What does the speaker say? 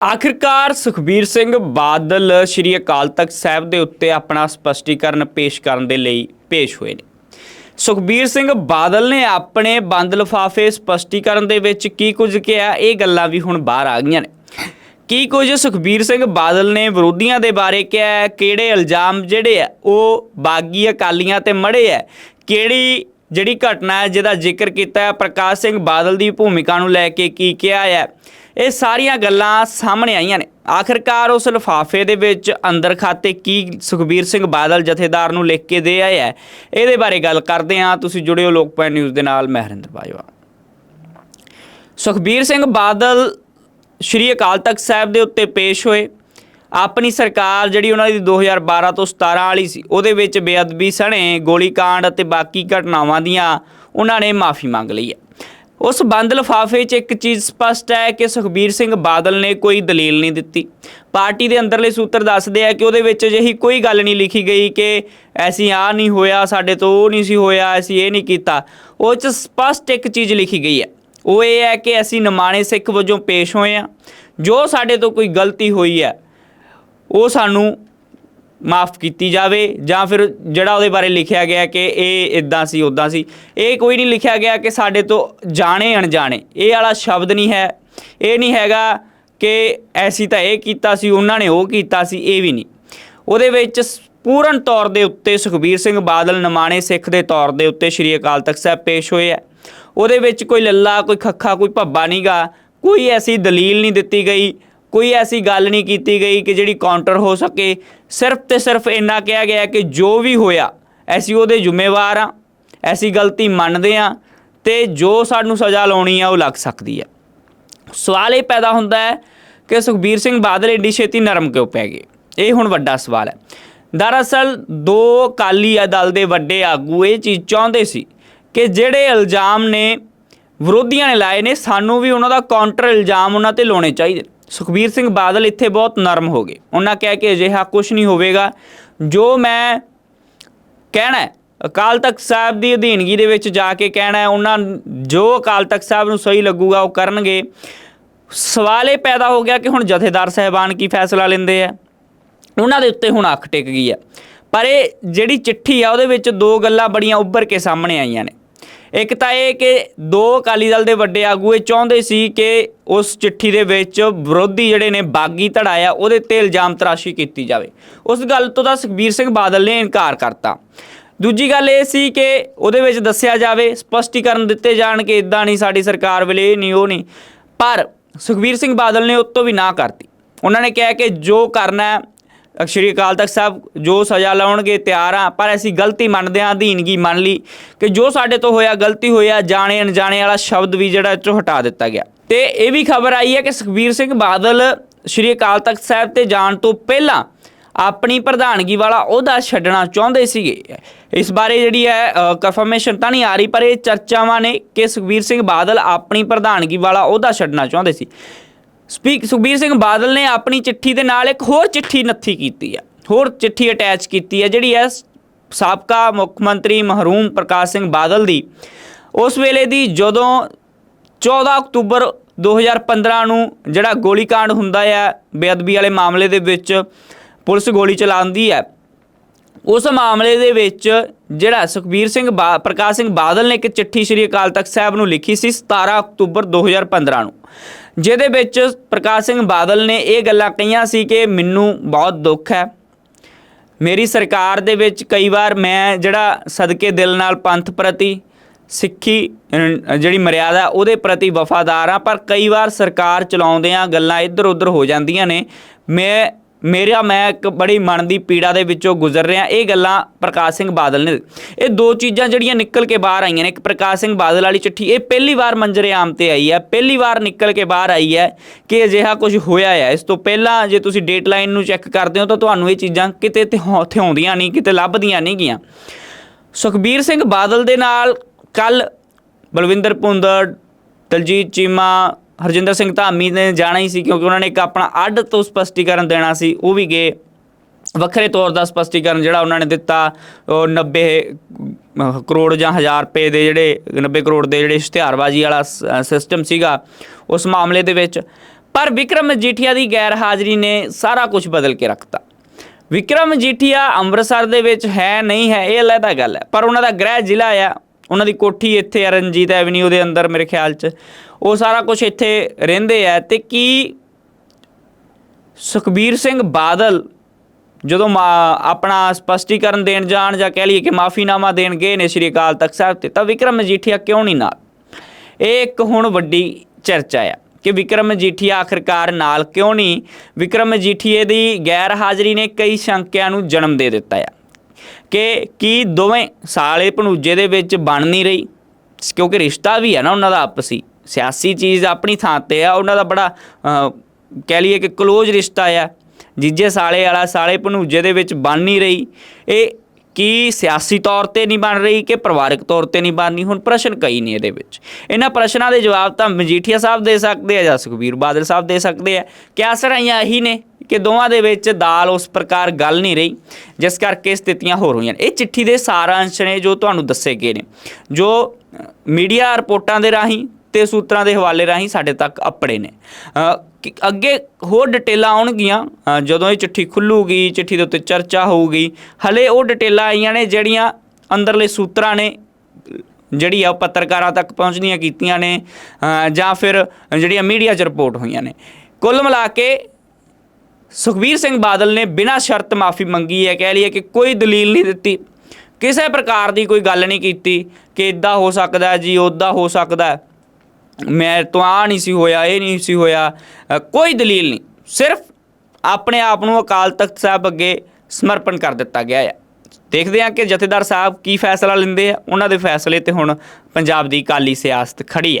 ਆਖਿਰਕਾਰ ਸੁਖਬੀਰ ਸਿੰਘ ਬਾਦਲ ਸ਼੍ਰੀ ਅਕਾਲ ਤਖਤ ਸਾਹਿਬ ਦੇ ਉੱਤੇ ਆਪਣਾ ਸਪਸ਼ਟੀਕਰਨ ਪੇਸ਼ ਕਰਨ ਦੇ ਲਈ ਪੇਸ਼ ਹੋਏ ਨੇ। ਸੁਖਬੀਰ ਸਿੰਘ ਬਾਦਲ ਨੇ ਆਪਣੇ ਬੰਦ ਲਿਫਾਫੇ ਸਪਸ਼ਟੀਕਰਨ ਦੇ ਵਿੱਚ ਕੀ ਕੁਝ ਕਿਹਾ, ਇਹ ਗੱਲਾਂ ਵੀ ਹੁਣ ਬਾਹਰ ਆ ਗਈਆਂ ਨੇ। ਕੀ ਕੁਝ ਸੁਖਬੀਰ ਸਿੰਘ ਬਾਦਲ ਨੇ ਵਿਰੋਧੀਆਂ ਦੇ ਬਾਰੇ ਕਿਹਾ ਕਿਹੜੇ ਇਲਜ਼ਾਮ ਜਿਹੜੇ ਆ, ਉਹ ਬਾਗੀ ਅਕਾਲੀਆਂ ਤੇ ਮੜੇ ਹੈ ਕਿਹੜੀ ਜਿਹੜੀ ਘਟਨਾ ਹੈ, ਜਿਹਦਾ ਜ਼ਿਕਰ ਕੀਤਾ ਹੈ, ਪ੍ਰਕਾਸ਼ ਸਿੰਘ ਬਾਦਲ ਦੀ ਭੂਮਿਕਾ ਨੂੰ ਲੈ ਕੇ ਕੀ ਕਿਹਾ ਹੈ ਇਹ ਸਾਰੀਆਂ ਗੱਲਾਂ ਸਾਹਮਣੇ ਆਈਆਂ ਨੇ। ਆਖਿਰਕਾਰ ਉਸ ਲਿਫਾਫੇ ਦੇ ਵਿੱਚ ਅੰਦਰ ਖਾਤੇ ਕੀ ਸੁਖਬੀਰ ਸਿੰਘ ਬਾਦਲ ਜਥੇਦਾਰ ਨੂੰ ਲਿਖ ਕੇ ਦੇ ਆਏ ਹੈ ਇਹਦੇ ਬਾਰੇ ਗੱਲ ਕਰਦੇ ਹਾਂ। ਤੁਸੀਂ ਜੁੜਿਓ ਲੋਕਪਾਲ ਨਿਊਜ਼ ਦੇ ਨਾਲ। ਮੈਂ ਹਰਿੰਦਰ ਬਾਜਵਾ। ਸੁਖਬੀਰ ਸਿੰਘ ਬਾਦਲ ਸ਼੍ਰੀ ਅਕਾਲ ਤਖਤ ਸਾਹਿਬ ਦੇ ਉੱਤੇ ਪੇਸ਼ ਹੋਏ। ਆਪਣੀ ਸਰਕਾਰ ਜਿਹੜੀ ਉਹਨਾਂ ਦੀ 2012 ਤੋਂ 17 ਵਾਲੀ ਸੀ, ਉਹਦੇ ਵਿੱਚ ਬੇਅਦਬੀ ਸਣੇ ਗੋਲੀकांड ਅਤੇ ਬਾਕੀ ਘਟਨਾਵਾਂ ਦੀਆਂ ਉਹਨਾਂ ਨੇ ਮਾਫੀ ਮੰਗ ਲਈ ਹੈ। ਉਸ ਬੰਦ ਲਿਫਾਫੇ 'ਚ ਇੱਕ ਚੀਜ਼ ਸਪਸ਼ਟ ਹੈ ਕਿ ਸੁਖਬੀਰ ਸਿੰਘ ਬਾਦਲ ਨੇ ਕੋਈ ਦਲੀਲ ਨਹੀਂ ਦਿੱਤੀ। ਪਾਰਟੀ ਦੇ ਅੰਦਰਲੇ ਸੂਤਰ ਦੱਸਦੇ ਆ ਕਿ ਉਹਦੇ ਵਿੱਚ ਅਜਿਹੀ ਕੋਈ ਗੱਲ ਨਹੀਂ ਲਿਖੀ ਗਈ ਕਿ ਐਸੀ ਆ ਨਹੀਂ ਹੋਇਆ, ਸਾਡੇ ਤੋਂ ਉਹ ਨਹੀਂ ਸੀ ਹੋਇਆ, ਅਸੀਂ ਇਹ ਨਹੀਂ ਕੀਤਾ। ਉਹ 'ਚ ਸਪਸ਼ਟ ਇੱਕ ਚੀਜ਼ ਲਿਖੀ ਗਈ ਹੈ। ਉਹ ਇਹ ਹੈ ਕਿ ਅਸੀਂ ਨਿਮਾਣੇ ਸਿੱਖ ਵਜੋਂ ਪੇਸ਼ ਹੋਏ ਆ ਜੋ ਸਾਡੇ ਤੋਂ ਕੋਈ ਗਲਤੀ ਹੋਈ ਹੈ, ਉਹ ਸਾਨੂੰ ਮਾਫ ਕੀਤੀ ਜਾਵੇ ਜਾਂ ਫਿਰ ਜਿਹੜਾ ਉਹਦੇ ਬਾਰੇ ਲਿਖਿਆ ਗਿਆ ਕਿ ਇਹ ਇਦਾਂ ਸੀ ਉਦਾਂ ਸੀ। ਇਹ ਕੋਈ ਨਹੀਂ ਲਿਖਿਆ ਗਿਆ ਕਿ ਸਾਡੇ ਤੋਂ ਜਾਣੇ ਅਣਜਾਣੇ। ਇਹ ਵਾਲਾ ਸ਼ਬਦ ਨਹੀਂ ਹੈ। ਇਹ ਨਹੀਂ ਹੈਗਾ ਕਿ ਐਸੀ ਤਾਂ ਇਹ ਕੀਤਾ ਸੀ, ਉਹਨਾਂ ਨੇ ਉਹ ਕੀਤਾ ਸੀ, ਇਹ ਵੀ ਨਹੀਂ। ਉਹਦੇ ਵਿੱਚ ਪੂਰਨ ਤੌਰ ਦੇ ਉੱਤੇ ਸੁਖਬੀਰ ਸਿੰਘ ਬਾਦਲ ਨਮਾਣੇ ਸਿੱਖ ਦੇ ਤੌਰ ਦੇ ਉੱਤੇ ਸ਼੍ਰੀ ਅਕਾਲ ਤਖਤ ਸਾਹਿਬ ਪੇਸ਼ ਹੋਏ ਹੈ ਉਹਦੇ ਵਿੱਚ ਕੋਈ ਲੱਲਾ, ਕੋਈ ਖੱਖਾ, ਕੋਈ ਭੱਬਾ ਨਹੀਂਗਾ ਕੋਈ ਐਸੀ ਦਲੀਲ ਨਹੀਂ ਦਿੱਤੀ ਗਈ ਕੋਈ ਐਸੀ ਗੱਲ ਨਹੀਂ ਕੀਤੀ ਗਈ ਕਿ ਜਿਹੜੀ ਕਾਊਂਟਰ ਹੋ ਸਕੇ। ਸਿਰਫ ਤੇ ਸਿਰਫ ਇੰਨਾ ਕਿਹਾ ਗਿਆ ਕਿ ਜੋ ਵੀ ਹੋਇਆ ਐਸੀ ਉਹਦੇ ਜ਼ਿੰਮੇਵਾਰ ਆ ਐਸੀ ਗਲਤੀ ਮੰਨਦੇ ਆ ਤੇ ਜੋ ਸਾਨੂੰ ਸਜ਼ਾ ਲਾਉਣੀ ਆ ਉਹ ਲੱਗ ਸਕਦੀ ਆ। ਸਵਾਲ ਇਹ ਪੈਦਾ ਹੁੰਦਾ ਹੈ ਕਿ ਸੁਖਬੀਰ ਸਿੰਘ ਬਾਦਲ ਏਡੀ ਛੇਤੀ ਨਰਮ ਕਿਉਂ ਪੈ ਗਏ? ਇਹ ਹੁਣ ਵੱਡਾ ਸਵਾਲ ਹੈ। ਦਰਅਸਲ ਦੋ ਕਾਲੀ ਦਲ ਦੇ ਵੱਡੇ ਆਗੂ ਇਹ ਚੀਜ਼ ਚਾਹੁੰਦੇ ਸੀ ਕਿ ਜਿਹੜੇ ਇਲਜ਼ਾਮ ਨੇ ਵਿਰੋਧੀਆਂ ਨੇ ਲਾਏ ਨੇ, ਸਾਨੂੰ ਵੀ ਉਹਨਾਂ ਦਾ ਕਾਊਂਟਰ ਇਲਜ਼ਾਮ ਉਹਨਾਂ ਤੇ ਲਾਉਣੇ ਚਾਹੀਦੇ ਸੁਖਬੀਰ ਸਿੰਘ ਬਾਦਲ ਇੱਥੇ ਬਹੁਤ ਨਰਮ ਹੋ ਗਏ। ਉਹਨਾਂ ਕਹਿ ਕੇ ਅਜਿਹਾ ਕੁਝ ਨਹੀਂ ਹੋਵੇਗਾ। ਜੋ ਮੈਂ ਕਹਿਣਾ ਅਕਾਲ ਤਖਤ ਸਾਹਿਬ ਦੀ ਅਧੀਨਗੀ ਦੇ ਵਿੱਚ ਜਾ ਕੇ ਕਹਿਣਾ ਉਹਨਾਂ ਜੋ ਅਕਾਲ ਤਖਤ ਸਾਹਿਬ ਨੂੰ ਸਹੀ ਲੱਗੂਗਾ, ਉਹ ਕਰਨਗੇ। ਸਵਾਲ ਇਹ ਪੈਦਾ ਹੋ ਗਿਆ ਕਿ ਹੁਣ ਜਥੇਦਾਰ ਸਾਹਿਬਾਨ ਕੀ ਫੈਸਲਾ ਲੈਂਦੇ ਆ? ਉਹਨਾਂ ਦੇ ਉੱਤੇ ਹੁਣ ਅੱਖ ਟਿਕ ਗਈ ਹੈ ਪਰ ਇਹ ਜਿਹੜੀ ਚਿੱਠੀ ਆ, ਉਹਦੇ ਵਿੱਚ ਦੋ ਗੱਲਾਂ ਬੜੀਆਂ ਉੱਭਰ ਕੇ ਸਾਹਮਣੇ ਆਈਆਂ ਨੇ। ਇੱਕ ਤਾਂ ਇਹ ਕਿ ਦੋ ਅਕਾਲੀ ਦਲ ਦੇ ਵੱਡੇ ਆਗੂ ਇਹ ਚਾਹੁੰਦੇ ਸੀ ਕਿ ਉਸ ਚਿੱਠੀ ਦੇ ਵਿੱਚ ਵਿਰੋਧੀ ਜਿਹੜੇ ਨੇ ਬਾਗੀ ਧੜਾ ਆ, ਉਹਦੇ ਤੇ ਇਲਜ਼ਾਮ ਤਰਾਸ਼ੀ ਕੀਤੀ ਜਾਵੇ। ਉਸ ਗੱਲ ਤੋਂ ਤਾਂ ਸੁਖਬੀਰ ਸਿੰਘ ਬਾਦਲ ਨੇ ਇਨਕਾਰ ਕਰਤਾ। ਦੂਜੀ ਗੱਲ ਇਹ ਸੀ ਕਿ ਉਹਦੇ ਵਿੱਚ ਦੱਸਿਆ ਜਾਵੇ, ਸਪਸ਼ਟੀਕਰਨ ਦਿੱਤੇ ਜਾਣ ਕਿ ਇਦਾਂ ਨਹੀਂ, ਸਾਡੀ ਸਰਕਾਰ ਵੇਲੇ ਇਹ ਨਹੀਂ, ਉਹ ਨਹੀਂ। ਪਰ ਸੁਖਬੀਰ ਸਿੰਘ ਬਾਦਲ ਨੇ ਉਤੋਂ ਵੀ ਨਾ ਕਰਤੀ। ਉਹਨਾਂ ਨੇ ਕਿਹਾ ਕਿ ਜੋ ਕਰਨਾ ਸ਼੍ਰੀ ਅਕਾਲ ਤਖਤ ਸਾਹਿਬ, ਜੋ ਸਜ਼ਾ ਲਾਉਣਗੇ ਤਿਆਰ ਆ। ਪਰ ਅਸੀਂ ਗਲਤੀ ਮੰਨਦੇ ਹਾਂ ਅਧੀਨਗੀ ਮੰਨ ਲਈ ਕਿ ਜੋ ਸਾਡੇ ਤੋਂ ਹੋਇਆ, ਗਲਤੀ ਹੋਇਆ ਜਾਣੇ ਅਣਜਾਣੇ ਵਾਲਾ ਸ਼ਬਦ ਵੀ ਜਿਹੜਾ 'ਚੋਂ ਹਟਾ ਦਿੱਤਾ ਗਿਆ। ਤੇ ਇਹ ਵੀ ਖਬਰ ਆਈ ਹੈ ਕਿ ਸੁਖਬੀਰ ਸਿੰਘ ਬਾਦਲ ਸ਼੍ਰੀ ਅਕਾਲ ਤਖਤ ਸਾਹਿਬ ਤੇ ਜਾਣ ਤੋਂ ਪਹਿਲਾਂ ਆਪਣੀ ਪ੍ਰਧਾਨਗੀ ਵਾਲਾ ਅਹੁਦਾ ਛੱਡਣਾ ਚਾਹੁੰਦੇ ਸੀਗੇ। ਇਸ ਬਾਰੇ ਜਿਹੜੀ ਹੈ ਕਨਫਰਮੇਸ਼ਨ ਤਾਂ ਨਹੀਂ ਆ ਰਹੀ, ਪਰ ਇਹ ਚਰਚਾਵਾਂ ਨੇ ਕਿ ਸੁਖਬੀਰ ਸਿੰਘ ਬਾਦਲ ਆਪਣੀ ਪ੍ਰਧਾਨਗੀ ਵਾਲਾ ਅਹੁਦਾ ਛੱਡਣਾ ਚਾਹੁੰਦੇ ਸੀ। ਸਪੀਕ ਸੁਖਬੀਰ ਸਿੰਘ ਬਾਦਲ ਨੇ ਆਪਣੀ ਚਿੱਠੀ ਦੇ ਨਾਲ ਇੱਕ ਹੋਰ ਚਿੱਠੀ ਨੱਥੀ ਕੀਤੀ ਹੈ ਹੋਰ ਚਿੱਠੀ ਅਟੈਚ ਕੀਤੀ ਹੈ ਜਿਹੜੀ ਹੈ ਸਾਬਕਾ ਮੁੱਖ ਮੰਤਰੀ ਮਹਰੂਮ ਪ੍ਰਕਾਸ਼ ਸਿੰਘ ਬਾਦਲ ਦੀ। ਉਸ ਵੇਲੇ ਦੀ ਜਦੋਂ 14 ਅਕਤੂਬਰ 2015 ਨੂੰ ਜਿਹੜਾ ਗੋਲੀकांड ਹੁੰਦਾ ਹੈ ਬੇਅਦਬੀ ਵਾਲੇ ਮਾਮਲੇ ਦੇ ਵਿੱਚ ਪੁਲਿਸ ਗੋਲੀ ਚਲਾਉਂਦੀ ਹੈ ਉਸ ਮਾਮਲੇ ਦੇ ਵਿੱਚ ਜਿਹੜਾ ਸੁਖਬੀਰ ਸਿੰਘ ਬਾ- ਪ੍ਰਕਾਸ਼ ਸਿੰਘ ਬਾਦਲ ਨੇ ਇੱਕ ਚਿੱਠੀ ਸ਼੍ਰੀ ਅਕਾਲ ਤਖਤ ਸਾਹਿਬ ਨੂੰ ਲਿਖੀ ਸੀ 17 ਅਕਤੂਬਰ 2015 ਨੂੰ। ਜਿਹਦੇ ਵਿੱਚ ਪ੍ਰਕਾਸ਼ ਸਿੰਘ ਬਾਦਲ ਨੇ ਇਹ ਗੱਲਾਂ ਕਹੀਆਂ ਸੀ ਕਿ ਮੈਨੂੰ ਬਹੁਤ ਦੁੱਖ ਹੈ। ਮੇਰੀ ਸਰਕਾਰ ਦੇ ਵਿੱਚ ਕਈ ਵਾਰ ਮੈਂ ਜਿਹੜਾ ਸਦਕੇ ਦਿਲ ਨਾਲ ਪੰਥ ਪ੍ਰਤੀ ਸਿੱਖੀ ਜਿਹੜੀ ਮਰਿਆਦਾ ਉਹਦੇ ਪ੍ਰਤੀ ਵਫਾਦਾਰ ਆ ਪਰ ਕਈ ਵਾਰ ਸਰਕਾਰ ਚਲਾਉਂਦਿਆਂ ਗੱਲਾਂ ਇੱਧਰ ਉੱਧਰ ਹੋ ਜਾਂਦੀਆਂ ਨੇ। ਮੈਂ ਮੇਰਾ ਮੈਂ ਇੱਕ ਬੜੀ ਮਨ ਦੀ ਪੀੜਾ ਦੇ ਵਿੱਚੋਂ ਗੁਜ਼ਰ ਰਿਹਾ, ਇਹ ਗੱਲਾਂ ਪ੍ਰਕਾਸ਼ ਸਿੰਘ ਬਾਦਲ ਨੇ ਇਹ ਦੋ ਚੀਜ਼ਾਂ ਜਿਹੜੀਆਂ ਨਿਕਲ ਕੇ ਬਾਹਰ ਆਈਆਂ ਨੇ, ਇੱਕ ਪ੍ਰਕਾਸ਼ ਸਿੰਘ ਬਾਦਲ ਵਾਲੀ ਚਿੱਠੀ, ਇਹ ਪਹਿਲੀ ਵਾਰ ਮੰਜਰੇ ਆਮ ਤੇ ਆਈ ਹੈ, ਪਹਿਲੀ ਵਾਰ ਨਿਕਲ ਕੇ ਬਾਹਰ ਆਈ ਹੈ ਕਿ ਅਜਿਹਾ ਕੁਝ ਹੋਇਆ ਹੈ। ਇਸ ਤੋਂ ਪਹਿਲਾਂ ਜੇ ਤੁਸੀਂ ਡੇਟਲਾਈਨ ਨੂੰ ਚੈੱਕ ਕਰਦੇ ਹੋ ਤਾਂ ਤੁਹਾਨੂੰ ਇਹ ਚੀਜ਼ਾਂ ਕਿਤੇ ਥਿਉ- ਥਿਉਂਦੀਆਂ ਨਹੀਂ, ਕਿਤੇ ਲੱਭਦੀਆਂ ਨਹੀਂ ਗੀਆਂ ਸੁਖਬੀਰ ਸਿੰਘ ਬਾਦਲ ਦੇ ਨਾਲ ਕੱਲ ਬਲਵਿੰਦਰ ਪੁੰਦੜ ਦਲਜੀਤ ਚੀਮਾ ਹਰਜਿੰਦਰ ਸਿੰਘ ਧਾਮੀ ਨੇ ਜਾਣਾ ਹੀ ਸੀ ਕਿਉਂਕਿ ਉਹਨਾਂ ਨੇ ਇੱਕ ਆਪਣਾ ਅੱਡ ਤੋਂ ਸਪਸ਼ਟੀਕਰਨ ਦੇਣਾ ਸੀ, ਉਹ ਵੀ ਗਏ। ਵੱਖਰੇ ਤੌਰ ਦਾ ਸਪਸ਼ਟੀਕਰਨ ਜਿਹੜਾ ਉਹਨਾਂ ਨੇ ਦਿੱਤਾ, ਉਹ 90 ਕਰੋੜ ਜਾਂ 1000 ਰੁਪਏ ਦੇ ਜਿਹੜੇ 90 ਕਰੋੜ ਦੇ ਜਿਹੜੇ ਇਸ਼ਤਿਹਾਰਬਾਜ਼ੀ ਵਾਲਾ ਸਿਸਟਮ ਸੀਗਾ, ਉਸ ਮਾਮਲੇ ਦੇ ਵਿੱਚ। ਪਰ ਵਿਕਰਮ ਮਜੀਠੀਆ ਦੀ ਗੈਰ ਹਾਜ਼ਰੀ ਨੇ ਸਾਰਾ ਕੁਝ ਬਦਲ ਕੇ ਰੱਖਤਾ। ਵਿਕਰਮ ਮਜੀਠੀਆ ਅੰਮ੍ਰਿਤਸਰ ਦੇ ਵਿੱਚ ਹੈ, ਨਹੀਂ ਹੈ, ਇਹ ਅਲੱਗਾ ਗੱਲ ਹੈ। ਪਰ ਉਹਨਾਂ ਦਾ ਗ੍ਰਹਿ ਜ਼ਿਲ੍ਹਾ ਆ ਉਹਨਾਂ ਦੀ ਕੋਠੀ ਇੱਥੇ ਆ, ਰਣਜੀਤ ਐਵਨਿਊ ਦੇ ਅੰਦਰ ਮੇਰੇ ਖਿਆਲ 'ਚ। ਉਹ ਸਾਰਾ ਕੁਝ ਇੱਥੇ ਰਹਿੰਦੇ ਆ ਤੇ ਕੀ ਸੁਖਬੀਰ ਸਿੰਘ ਬਾਦਲ ਜਦੋਂ ਮਾ- ਆਪਣਾ ਸਪਸ਼ਟੀਕਰਨ ਦੇਣ ਜਾਣ ਜਾਂ ਕਹਿ ਲਈਏ ਕਿ ਮਾਫੀਨਾਮਾ ਦੇਣ ਗਏ ਨੇ ਸ਼੍ਰੀ ਅਕਾਲ ਤਖਤ ਸਾਹਿਬ ਤੇ, ਤਾਂ ਵਿਕਰਮ ਮਜੀਠੀਆ ਕਿਉਂ ਨਹੀਂ ਨਾਲ? ਇਹ ਇੱਕ ਹੁਣ ਵੱਡੀ ਚਰਚਾ ਆ ਕਿ ਵਿਕਰਮ ਮਜੀਠੀਆ ਆਖਰਕਾਰ ਨਾਲ ਕਿਉਂ ਨਹੀਂ? ਵਿਕਰਮ ਮਜੀਠੀਏ ਦੀ ਗੈਰ ਹਾਜ਼ਰੀ ਨੇ ਕਈ ਸ਼ੰਕਿਆਂ ਨੂੰ ਜਨਮ ਦੇ ਦਿੱਤਾ ਆ। ਕਿ ਕੀ ਦੋਵੇਂ ਸਾਲੇ ਭਣੂਜੇ ਦੇ ਵਿੱਚ ਬਣ ਨਹੀਂ ਰਹੀ? ਕਿਉਂਕਿ ਰਿਸ਼ਤਾ ਵੀ ਹੈ ਨਾ ਉਹਨਾਂ ਦਾ ਆਪਸੀ। ਸਿਆਸੀ ਚੀਜ਼ ਆਪਣੀ ਥਾਂ ਤੇ ਆ, ਉਹਨਾਂ ਦਾ ਬੜਾ ਕਹਿ ਲਈਏ ਕਿ ক্লোਜ਼ ਰਿਸ਼ਤਾ ਆ। ਜੀਜੇ ਸਾਲੇ ਵਾਲਾ ਸਾਲੇ ਭਣੂਜੇ ਦੇ ਵਿੱਚ ਬਣ ਨਹੀਂ ਰਹੀ। ਇਹ ਕੀ ਸਿਆਸੀ ਤੌਰ ਤੇ ਨਹੀਂ ਬਣ ਰਹੀ ਕਿ ਪਰਿਵਾਰਕ ਤੌਰ ਤੇ ਨਹੀਂ ਬਣਨੀ ਹੁਣ ਪ੍ਰਸ਼ਨ ਕਈ ਨੇ ਇਹਦੇ ਵਿੱਚ। ਇਹਨਾਂ ਪ੍ਰਸ਼ਨਾਂ ਦੇ ਜਵਾਬ ਤਾਂ ਮਜੀਠੀਆ ਸਾਹਿਬ ਦੇ ਸਕਦੇ ਆ ਜਾਂ ਸੁਖਬੀਰ ਬਾਦਲ ਸਾਹਿਬ ਦੇ ਸਕਦੇ ਆ। ਕਿਆ ਸਰਾਈਆਂ ਇਹੀ ਨੇ? ਕਿ ਦੋਵਾਂ ਦੇ ਵਿੱਚ ਦਾਲ ਉਸ ਪ੍ਰਕਾਰ ਗੱਲ ਨਹੀਂ ਰਹੀ, ਜਿਸ ਕਰਕੇ ਸਥਿਤੀਆਂ ਹੋਰ ਹੋਈਆਂ ਨੇ। ਇਹ ਚਿੱਠੀ ਦੇ ਸਾਰਾਂਸ਼ ਨੇ ਜੋ ਤੁਹਾਨੂੰ ਦੱਸੇ ਗਏ ਨੇ, ਜੋ ਮੀਡੀਆ ਰਿਪੋਰਟਾਂ ਦੇ ਰਾਹੀਂ ਤੇ ਸੂਤਰਾਂ ਦੇ ਹਵਾਲੇ ਰਾਹੀਂ ਸਾਡੇ ਤੱਕ ਅਪੜੇ ਨੇ ਅੱਗੇ ਹੋਰ ਡਿਟੇਲਾਂ ਆਉਣਗੀਆਂ ਜਦੋਂ ਇਹ ਚਿੱਠੀ ਖੁੱਲੂਗੀ, ਚਿੱਠੀ ਦੇ ਉੱਤੇ ਚਰਚਾ ਹੋਊਗੀ, ਹਲੇ ਉਹ ਡਿਟੇਲਾਂ ਆਈਆਂ ਨੇ ਜਿਹੜੀਆਂ ਅੰਦਰਲੇ ਸੂਤਰਾਂ ਨੇ, ਜਿਹੜੀ ਆ ਉਹ ਪੱਤਰਕਾਰਾਂ ਤੱਕ ਪਹੁੰਚਦੀਆਂ ਕੀਤੀਆਂ ਨੇ ਜਾਂ ਫਿਰ ਜਿਹੜੀਆਂ ਮੀਡੀਆ 'ਚ ਰਿਪੋਰਟ ਹੋਈਆਂ ਨੇ ਕੁੱਲ ਮਿਲਾ ਕੇ ਸੁਖਬੀਰ ਸਿੰਘ ਬਾਦਲ ਨੇ ਬਿਨਾਂ ਸ਼ਰਤ ਮਾਫੀ ਮੰਗੀ ਹੈ, ਕਹਿ ਲਈਏ ਕਿ ਕੋਈ ਦਲੀਲ ਨਹੀਂ ਦਿੱਤੀ। ਕਿਸੇ ਪ੍ਰਕਾਰ ਦੀ ਕੋਈ ਗੱਲ ਨਹੀਂ ਕੀਤੀ ਕਿ ਇਦਾਂ ਹੋ ਸਕਦਾ ਜੀ ਉਦਾਂ ਹੋ ਸਕਦਾ ਮੈਂ ਤੋਂ ਆ ਨਹੀਂ ਸੀ ਹੋਇਆ, ਇਹ ਨਹੀਂ ਸੀ ਹੋਇਆ ਕੋਈ ਦਲੀਲ ਨਹੀਂ। ਸਿਰਫ ਆਪਣੇ ਆਪ ਨੂੰ ਅਕਾਲ ਤਖਤ ਸਾਹਿਬ ਅੱਗੇ ਸਮਰਪਣ ਕਰ ਦਿੱਤਾ ਗਿਆ ਹੈ। ਦੇਖਦੇ ਹਾਂ ਕਿ ਜਥੇਦਾਰ ਸਾਹਿਬ ਕੀ ਫੈਸਲਾ ਲੈਂਦੇ ਆ। ਉਹਨਾਂ ਦੇ ਫੈਸਲੇ ਤੇ ਹੁਣ ਪੰਜਾਬ ਦੀ ਕਾਲੀ ਸਿਆਸਤ ਖੜੀ ਹੈ।